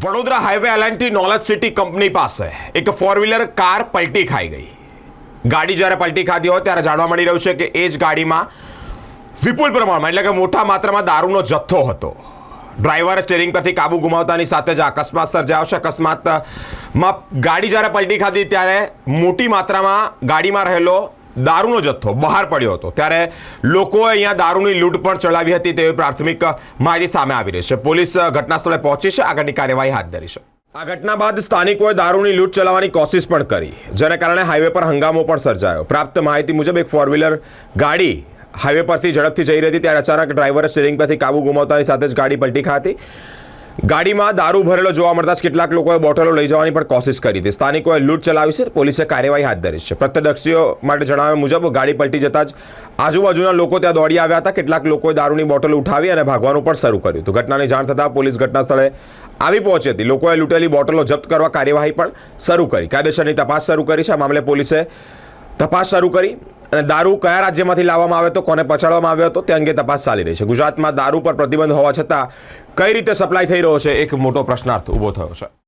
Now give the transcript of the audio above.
Vadodara highway LNT knowledge city company પાસે એક four wheeler car પલટી ખાઈ ગઈ. ગાડી જ્યારે પલટી ખાધી હોય ત્યારે જાણવા મળી રહ્યું છે કે એ જ ગાડીમાં વિપુલ પ્રમાણમાં, એટલે કે મોટા માત્રામાં દારૂનો જથ્થો હતો. ડ્રાઈવર સ્ટેરિંગ પરથી કાબુ ગુમાવતાની સાથે જ અકસ્માત સર્જાયો છે. અકસ્માતમાં ગાડી જ્યારે પલટી ખાધી ત્યારે મોટી માત્રામાં ગાડીમાં રહેલો દારૂનો જથ્થો બહાર પડ્યો હતો. ત્યારે લોકોએ અહીંયા દારૂની લૂંટ પણ ચલાવી હતી તેવી પ્રાથમિક માહિતી સામે આવી રહી છે. પોલીસ ઘટનાસ્થળે પહોંચી છે. આગળની કાર્યવાહી હાથ ધરી છે. આ ઘટના બાદ સ્થાનિકોએ દારૂની લૂંટ ચલાવવાની કોશિશ પણ કરી. જેને કારણે હાઈવે પર હંગામો પણ સર્જાયો. પ્રાપ્ત માહિતી મુજબ એક ફોર વ્હીલર ગાડી હાઈવે પરથી ઝડપથી જઈ રહી હતી. ત્યારે અચાનક ડ્રાઈવરે સ્ટીરિંગ પરથી કાબુ ગુમાવતાની સાથે જ ગાડી પલટી ખાતી. ગાડીમાં દારૂ ભરેલો જોવા મળતા જ કેટલાક લોકોએ બોટલો લઈ જવાની પણ કોશિશ કરી હતી. સ્થાનિકોએ લૂંટ ચલાવી છે, પોલીસે કાર્યવાહી હાથ ધરી છે. પ્રત્યદર્શીઓ માટે જણાવ્યા મુજબ, ગાડી પલટી જતાં જ આજુબાજુના લોકો ત્યાં દોડી આવ્યા હતા. કેટલાક લોકોએ દારૂની બોટલ ઉઠાવી અને ભાગવાનું પણ શરૂ કર્યું હતું. ઘટનાની જાણ થતાં પોલીસ ઘટના સ્થળે આવી પહોંચી હતી. લોકોએ લૂંટેલી બોટલો જપ્ત કરવા કાર્યવાહી પણ શરૂ કરી. કાયદેસરની તપાસ શરૂ કરી છે. આ મામલે પોલીસે તપાસ શરૂ કરી. અને દારૂ કયા રાજ્યમાંથી લાવવામાં આવ્યો હતો, કોને પછાડવામાં આવ્યો હતો, તે અંગે તપાસ ચાલી રહી છે. ગુજરાતમાં દારૂ પર પ્રતિબંધ હોવા છતાં કઈ રીતે સપ્લાય થઈ રહ્યો છે, એક મોટો પ્રશ્નાર્થ ઊભો થયો છે.